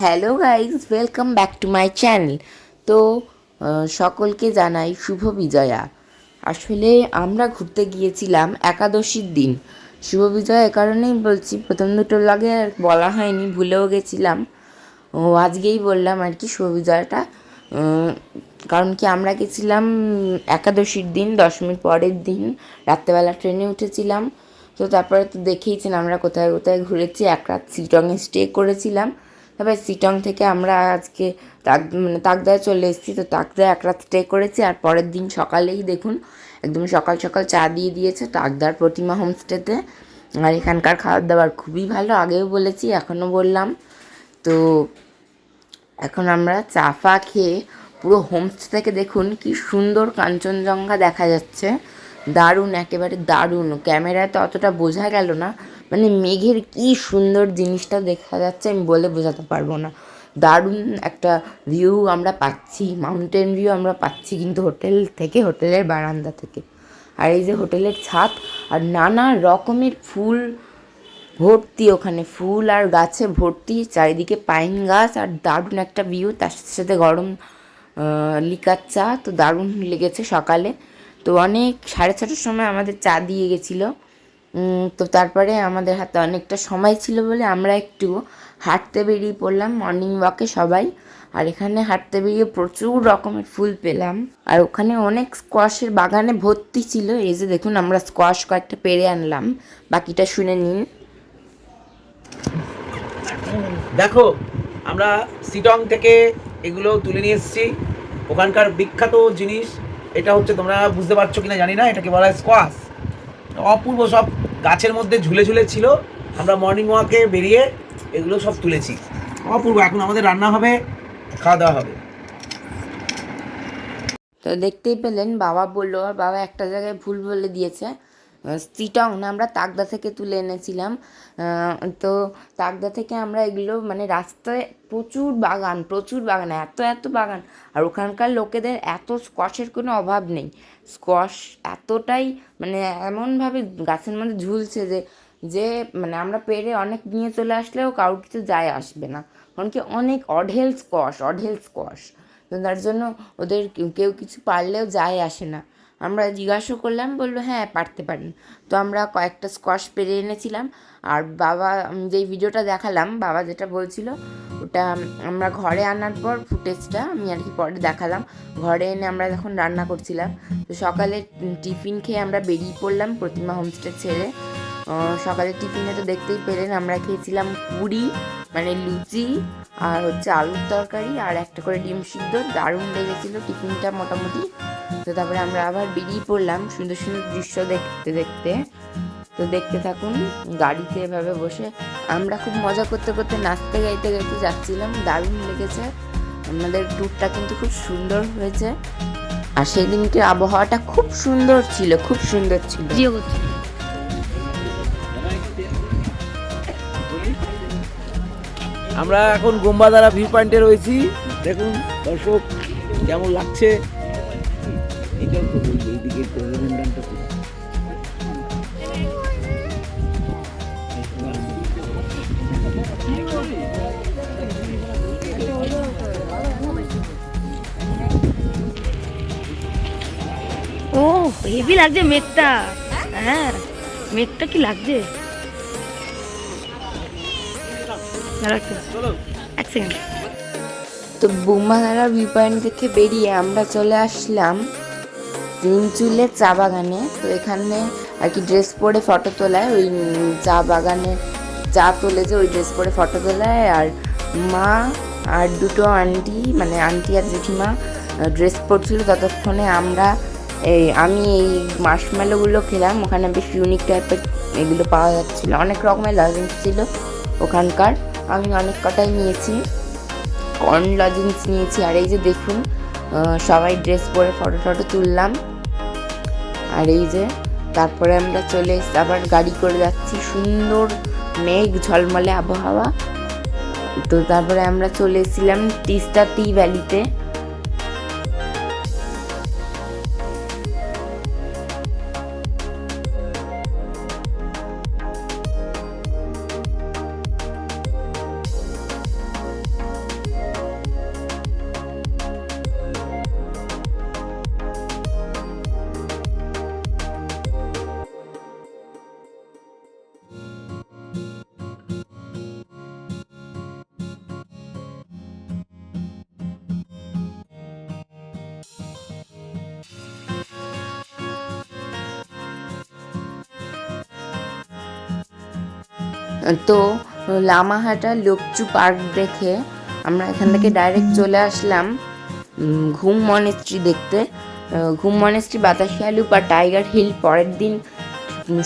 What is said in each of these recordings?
Hello guys welcome back to my channel তো সকলকে জানাই শুভ বিজয়া। আসলে আমরা ঘুরতে গিয়েছিলাম একাদশীর দিন। শুভ বিজয়া এ কারণেই বলছি, প্রথম দুটো লাগে বলা হয়নি, ভুলেও গেছিলাম। ও, আজকেই বললাম আর কি শুভ বিজয়াটা কারণ কি, আমরা গেছিলাম একাদশীর দিন, দশমীর পরের দিন, রাত্রেবেলা ট্রেনে উঠেছিলাম। তো তারপরে তো দেখেইছেন আমরা কোথায় কোথায় ঘুরেছি, এক রাত সিটংয়ে স্টে করেছিলাম। তারপরে সিটং থেকে আমরা আজকে তাক মানে তাকদায় চলে এসেছি। তো তাকদায় এক রাত স্টে করেছি আর পরের দিন সকালেই দেখুন, একদম সকাল সকাল চা দিয়ে দিয়েছে তাকদার প্রতিমা হোমস্টেতে। আর এখানকার খাবার দাবার খুবই ভালো, আগেও বলেছি, এখনও বললাম। তো এখন আমরা চা ফা খেয়ে পুরো হোমস্টে থেকে দেখুন কি সুন্দর কাঞ্চনজঙ্ঘা দেখা যাচ্ছে। দারুণ, একেবারে দারুণ। ক্যামেরায় তো অতটা বোঝা গেল না। মানে মেঘের কি সুন্দর জিনিসটা দেখা যাচ্ছে, আমি বলে বোঝাতে পারব না। দারুণ একটা ভিউ আমরা পাচ্ছি মাউন্টেন ভিউ আমরা পাচ্ছি কিন্তু হোটেল থেকে, হোটেলের বারান্দা থেকে। আর এই যে হোটেলের ছাদ, আর নানা রকমের ফুল ভর্তি ওখানে, ফুল আর গাছে ভর্তি, চারিদিকে পাইন গাছ, আর দারুণ একটা ভিউ তার সাথে গরম লিকার চা তো দারুণ লেগেছে সকালে। তো অনেক, সাড়ে ছটার সময় আমাদের চা দিয়ে গেছিল। তো তারপরে আমাদের হাতে অনেকটা সময় ছিল বলে আমরা একটু হাঁটতে বেরিয়ে পড়লাম মর্নিং ওয়াকে সবাই। আর এখানে হাঁটতে বেরিয়ে প্রচুর রকমের ফুল পেলাম। আর ওখানে অনেক স্কোয়াশের বাগানে ভর্তি ছিল। এই যে দেখুন আমরা স্কোয়াশ কয়েকটা পেরে আনলাম। বাকিটা শুনে নিন। দেখো, আমরা সিটং থেকে এগুলো তুলে নিয়ে এসেছি। ওখানকার বিখ্যাত জিনিস, এটা হচ্ছে তোমরা বুঝতে পারছ কিনা জানি না, এটাকে বলা হয় স্কোয়াশ অপূর্ব সব গাছের মধ্যে ঝুলে ঝুলে ছিল। আমরা মর্নিং ওয়াকে বেরিয়ে এগুলো সব তুলেছি। অপূর্ব, এখন আমাদের রান্না হবে, খাওয়া দাওয়া হবে। তো দেখতেই পেলেন, বাবা বলল আর বাবা একটা জায়গায় ভুল বলে দিয়েছে। সিটং না আমরা তাকদা থেকে তুলে এনেছিলাম। তো তাকদা থেকে আমরা এগুলো মানে রাস্তায় প্রচুর বাগান প্রচুর বাগান, এত এত বাগান। আর ওখানকার লোকেদের এত স্কোয়াশের কোনো অভাব নেই। স্কোয়াশ এতটাই মানে এমনভাবে গাছের মধ্যে ঝুলছে যে যে মানে আমরা পেরে অনেক নিয়ে চলে আসলেও কারোর কিছু যায় আসবে না। কারণ কি অনেক অঢেল স্কশ অঢেল স্কোয়াশ। তো তার জন্য ওদের কেউ কিছু পারলেও যায় আসে না। আমরা জিজ্ঞাসা করলাম, বলল হ্যাঁ পারতে পারেন। তো আমরা কয়েকটা স্কোয়াশ পেরে এনেছিলাম। আর বাবা যেই ভিডিওটা দেখালাম, বাবা যেটা বলছিল, ওটা আমরা ঘরে আনার পর ফুটেজটা আমি আর কি পরে দেখালাম। ঘরে এনে আমরা যখন রান্না করছিলাম, তো সকালে টিফিন খেয়ে আমরা বেরিয়ে পড়লাম প্রতিমা হোমস্টে ছেড়ে। সকালে টিফিনে তো দেখতেই পেলেন, আমরা খেয়েছিলাম পুরি মানে লুচি, আর হচ্ছে আলুর তরকারি, আর একটা করে ডিম সিদ্ধ। দারুণ লেগেছিলো টিফিনটা মোটামুটি। তো তারপরে আমরা আবার বেরিয়ে পড়লাম সুন্দর সুন্দর দৃশ্য দেখতে দেখতে। তো দেখতে থাকুন গাড়িতে এভাবে বসে। আমরা খুব মজা করতে করতে নাচতে গাইতে গাইতে যাচ্ছিলাম দারুণ লেগেছে। আমাদের ট্যুরটা কিন্তু খুব সুন্দর হয়েছে। আর সেদিনকে আবহাওয়াটা খুব সুন্দর ছিল খুব সুন্দর ছিল। আমরা এখন গোম্বাদারা ভিউ পয়েন্টে রয়েছি। দেখুন দর্শক কেমন লাগছে? এইদিকে রবীন্দ্রনাথটা তো। ও হেভি লাগছে মেঘটা। হ্যাঁ মেঘটা কি লাগছে? এক সেকেন্ড। তো বুমাধারা ভিউ পয়েন্ট থেকে বেরিয়ে আমরা চলে আসলাম। তিনচুলের চা বাগানে। তো এখানে আর কি ড্রেস পরে ফটো তোলায়, ওই চা বাগানে চা তোলে যে ওই ড্রেস পরে ফটো তোলায়। আর মা আর দুটো আন্টি মানে আন্টি আর জেঠিমা ড্রেস পরছিল ততক্ষণে আমরা এই, আমি এই মার্শমেলোগুলো খেলাম। ওখানে বেশ ইউনিক টাইপের এগুলো পাওয়া যাচ্ছিল। অনেক রকমের লজেন্স ছিল ওখানকার। আমি অনেক কটাই নিয়েছি। কর্ন লজেন্স নিয়েছি। আর এই যে দেখুন সবাই ড্রেস পরে ফটো টটো তুললাম। আর এই যে, তারপরে আমরা চলে এসে আবার গাড়ি করে যাচ্ছি সুন্দর মেঘ ঝলমলে আবহাওয়া। তো তারপরে আমরা চলে এসেছিলাম তিস্তা টি ভ্যালিতে। তো, লামাহাটা লোকচু পার্ক দেখে আমরা এখান থেকে ডাইরেক্ট চলে আসলাম ঘুম মনেস্ট্রি দেখতে। ঘুম মনেস্ট্রি বাতাসিয়া লুপ আর টাইগার হিল, পরের দিন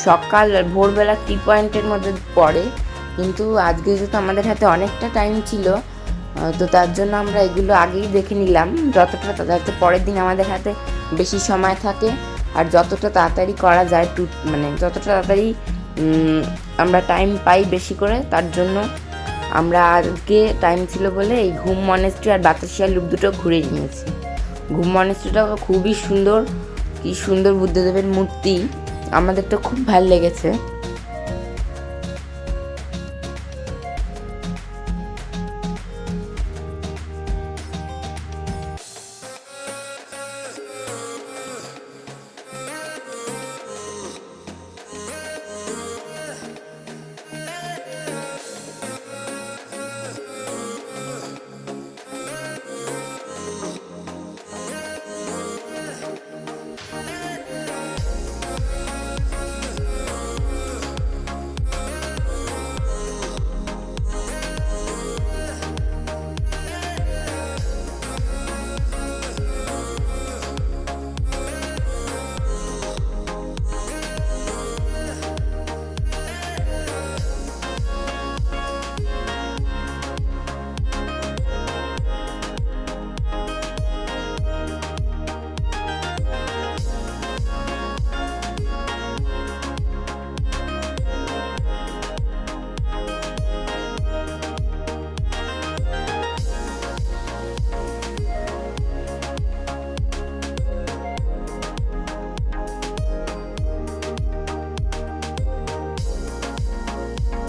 সকাল, ভোরবেলা টি পয়েন্টের মধ্যে পড়ে। কিন্তু আজকে যেহেতু আমাদের হাতে অনেকটা টাইম ছিল তো তার জন্য আমরা এগুলো আগেই দেখে নিলাম। যতটা যাতে পরের দিন আমাদের হাতে বেশি সময় থাকে। আর যতটা তাড়াতাড়ি করা যায়, টু মানে যতটা তাড়াতাড়ি আমরা টাইম পাই বেশি করে, তার জন্য আমরা আজকে টাইম ছিল বলে এই ঘুম মনেস্ট্রি আর বাতাসিয়া লুপ দুটো ঘুরে নিয়েছি। ঘুম মনেস্ট্রিটা খুবই সুন্দর, কি সুন্দর বুদ্ধদেবের মূর্তি, আমাদের তো খুব ভালো লেগেছে।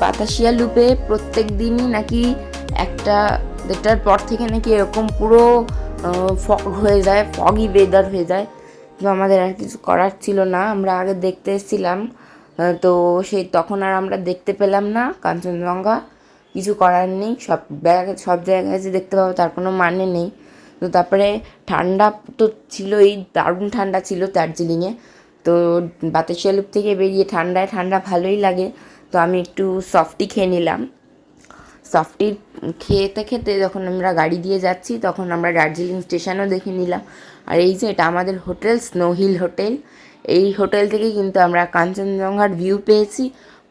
বাতাসিয়া লুপে প্রত্যেক দিনই নাকি একটা দেড়টার পর থেকে নাকি এরকম পুরো ফগ হয়ে যায় ফগই ওয়েদার হয়ে যায়। তো আমাদের আর কিছু করার ছিল না, আমরা আগে দেখতে এসেছিলাম। তো সেই তখন আর আমরা দেখতে পেলাম না, কাঞ্চনজঙ্ঘা। কিছু করার নেই, সব সব জায়গায় যে দেখতে পাবো তার কোনো মানে নেই। তো তারপরে ঠান্ডা তো ছিলই, দারুণ ঠান্ডা ছিল দার্জিলিংয়ে। তো বাতাসিয়া লুপ থেকে বেরিয়ে ঠান্ডায় ঠান্ডা ভালোই লাগে। তো আমি একটু সফটি খেয়ে নিলাম। সফটি খেতে খেতে যখন আমরা গাড়ি দিয়ে যাচ্ছি, তখন আমরা দার্জিলিং স্টেশনও দেখে নিলাম। আর এই যে এটা আমাদের হোটেল স্নো হিল হোটেল এই হোটেল থেকে কিন্তু আমরা কাঞ্চনজঙ্ঘার ভিউ পেয়েছি।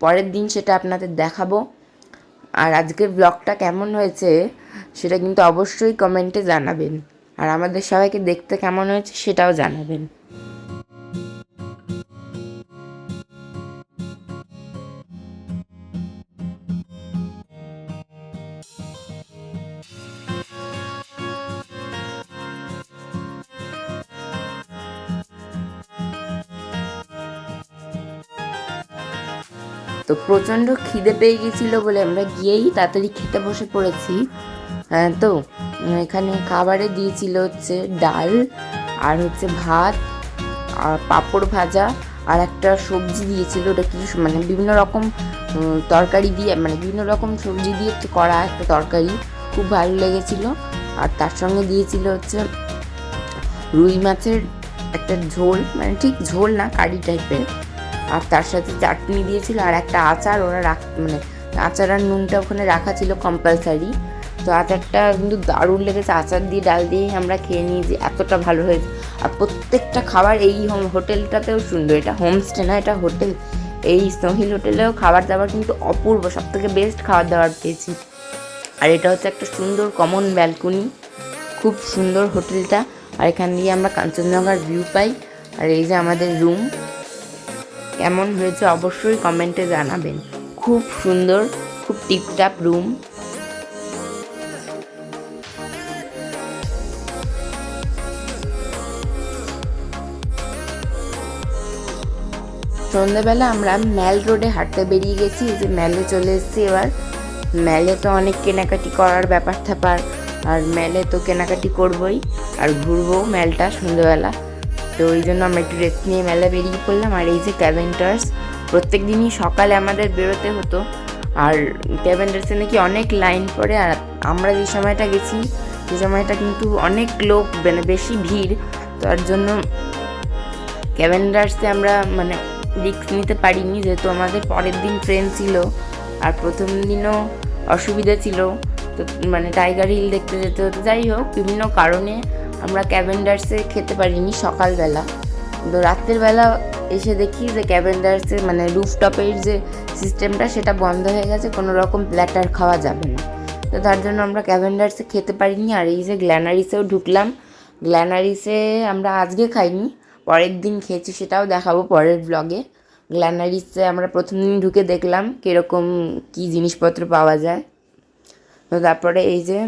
পরের দিন সেটা আপনাদের দেখাবো। আর আজকের ব্লগটা কেমন হয়েছে, সেটা কিন্তু অবশ্যই কমেন্টে জানাবেন। আর আমাদের সবাইকে দেখতে কেমন হয়েছে, সেটাও জানাবেন। প্রচণ্ড খিদে পেয়ে গেছিল বলে আমরা গিয়েই তাড়াতাড়ি খেতে বসে পড়েছি। হ্যাঁ তো এখানে খাবারে দিয়েছিল হচ্ছে ডাল আর হচ্ছে ভাত আর পাঁপড় ভাজা আর একটা সবজি দিয়েছিল। ওটা কি মানে বিভিন্ন রকম তরকারি দিয়ে মানে বিভিন্ন রকম সবজি দিয়ে করা একটা তরকারি। খুব ভালো লেগেছিল। আর তার সঙ্গে দিয়েছিল হচ্ছে রুই মাছের একটা ঝোল মানে ঠিক ঝোল না, কারি টাইপের আর তার সাথে চাটনি দিয়েছিল আর একটা আচার ওরা রাখ মানে আচার আর নুনটা ওখানে রাখা ছিল কম্পালসারি তো আচারটা কিন্তু দারুণ লেগেছে, আচার দিয়ে ডাল দিয়ে আমরা খেয়ে যে এতটা ভালো হয়েছে। আর প্রত্যেকটা খাবার এই হোম, হোটেলটাতেও সুন্দর, এটা হোমস্টে না, এটা হোটেল। এই স্নোহিল হোটেলেও খাবার দাবার কিন্তু অপূর্ব সব থেকে বেস্ট খাবার দাবার পেয়েছি। আর এটা হচ্ছে একটা সুন্দর কমন ব্যালকনি খুব সুন্দর হোটেলটা। আর এখান দিয়ে আমরা কাঞ্চনজঙ্ঘার ভিউ পাই। আর এই যে আমাদের রুম কেমন হয়েছে, অবশ্যই কমেন্টে জানাবেন। খুব সুন্দর, খুব টিপটাপ রুম সন্ধ্যাবেলা আমরা ম্যাল রোডে হাঁটতে বেরিয়ে গেছি যে ম্যালে চলে এসেছি এবার। ম্যালে তো অনেক কেনাকাটি করার ব্যাপার থাপার আর ম্যালে তো কেনাকাটি করবই, আর ঘুরবো ম্যালটা সন্ধ্যাবেলা তো ওই জন্য আমরা একটু রেস্ট নিয়ে মেলা বেরিয়ে পড়লাম। আর এই যে ক্যাভেন্টার্স প্রত্যেক দিনই সকালে আমাদের বেরোতে হতো। আর ক্যাভেন্টার্সে নাকি অনেক লাইন পড়ে। আর আমরা যে সময়টা গেছি সে সময়টা কিন্তু অনেক লোক মানে বেশি ভিড়। তার জন্য ক্যাভেন্ডার্সে আমরা মানে রিস্ক নিতে পারিনি। যেহেতু আমাদের পরের দিন ট্রেন ছিল, আর প্রথম দিনও অসুবিধা ছিল। তো মানে টাইগার হিল দেখতে যেতে হতো। যাই হোক, বিভিন্ন কারণে আমরা ক্যাভেন্ডার্সে খেতে পারিনি সকালবেলা। তো রাত্রের বেলা এসে দেখি যে ক্যাভেন্ডার্সে মানে রুফটপের যে সিস্টেমটা সেটা বন্ধ হয়ে গেছে, কোনো রকম প্ল্যাটার খাওয়া যাবে না। তো তার জন্য আমরা ক্যাভেন্ডার্সে খেতে পারিনি আর এই যে গ্ল্যানারিসেও ঢুকলাম। গ্ল্যানারিসে আমরা আজকে খাইনি, পরের দিন খেয়েছি সেটাও দেখাবো পরের ব্লগে গ্ল্যানারিসে আমরা প্রথম দিন ঢুকে দেখলাম কীরকম কী জিনিসপত্র পাওয়া যায়। তো তারপরে এই যে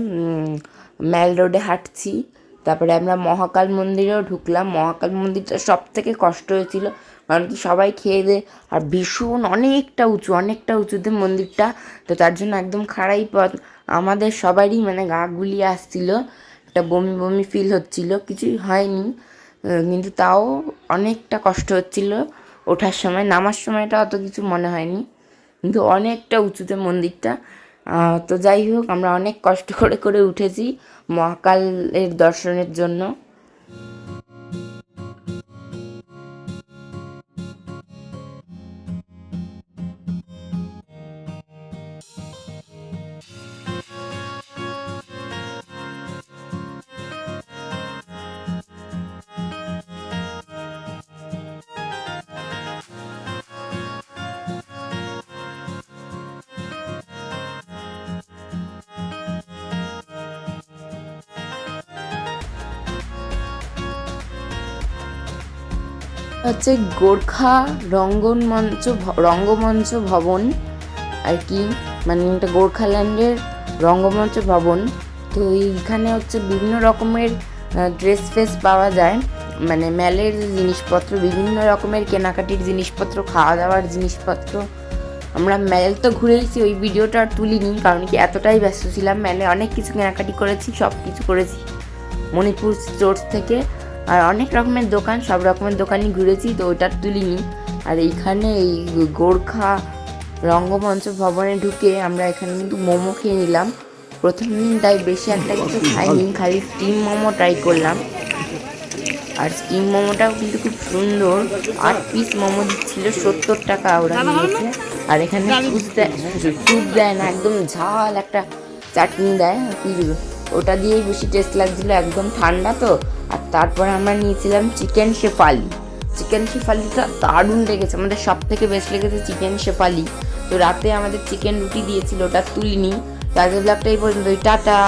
ম্যাল রোডে হাঁটছি। তারপরে আমরা মহাকাল মন্দিরেও ঢুকলাম। মহাকাল মন্দিরটা সব থেকে কষ্ট হয়েছিল, কারণ কি সবাই খেয়ে দে, আর ভীষণ অনেকটা উঁচু, অনেকটা উঁচুতে মন্দিরটা, তো তার জন্য একদম খাড়াই পথ। আমাদের সবারই মানে গা গুলিয়ে আসছিল, একটা বমি বমি ফিল হচ্ছিল, কিছুই হয়নি কিন্তু তাও অনেকটা কষ্ট হচ্ছিল ওঠার সময়। নামার সময়টা অত কিছু মনে হয়নি, কিন্তু অনেকটা উঁচুতে মন্দিরটা। তো যাই হোক আমরা অনেক কষ্ট করে করে উঠেছি মহাকালের দর্শনের জন্য। হচ্ছে গোর্খা রঙ্গন মঞ্চ রঙ্গমঞ্চ ভবন, আর কি? মানে এটা গোর্খাল্যান্ডের রঙ্গমঞ্চ ভবন। তো এইখানে হচ্ছে বিভিন্ন রকমের ড্রেস ফ্রেস পাওয়া যায়। মানে মেলের জিনিসপত্র, বিভিন্ন রকমের কেনাকাটির জিনিসপত্র খাওয়া দাওয়ার জিনিসপত্র। আমরা মেল তো ঘুরেইছি, ওই ভিডিওটা আর তুলিনি, কারণ কি এতটাই ব্যস্ত ছিলাম। মেলে অনেক কিছু কেনাকাটি করেছি সব কিছু করেছি। মণিপুর স্টোর্স থেকে। আর অনেক রকমের দোকান, সব রকমের দোকানই ঘুরেছি, তো ওটা তুলিনি। আর এইখানে এই গোর্খা রঙ্গমঞ্চ ভবনে ঢুকে আমরা এখানে কিন্তু মোমো খেয়ে নিলাম। প্রথম দিন তাই বেশি একটা কিছু খাইনি, খালি স্টিম মোমো ট্রাই করলাম। আর স্টিম মোমোটাও কিন্তু খুব সুন্দর। আট পিস মোমো দিচ্ছিল, সত্তর টাকা ওরা নিয়েছে। আর এখানে স্যুপ দেয় না, একদম ঝাল একটা চাটনি দেয়। ওটা দিয়েই বেশি টেস্ট লাগছিল, একদম ঠান্ডা তো। আর তারপর আমরা নিয়েছিলাম চিকেন শেফালি। চিকেন শেফালিটা দারুণ লেগেছে, আমাদের সব থেকে বেস্ট লেগেছে চিকেন শেফালি। তো রাতে আমাদের চিকেন রুটি দিয়েছিল, ওটা তুলিনি। তো আজকের ব্লগটা এই পর্যন্ত টাটা!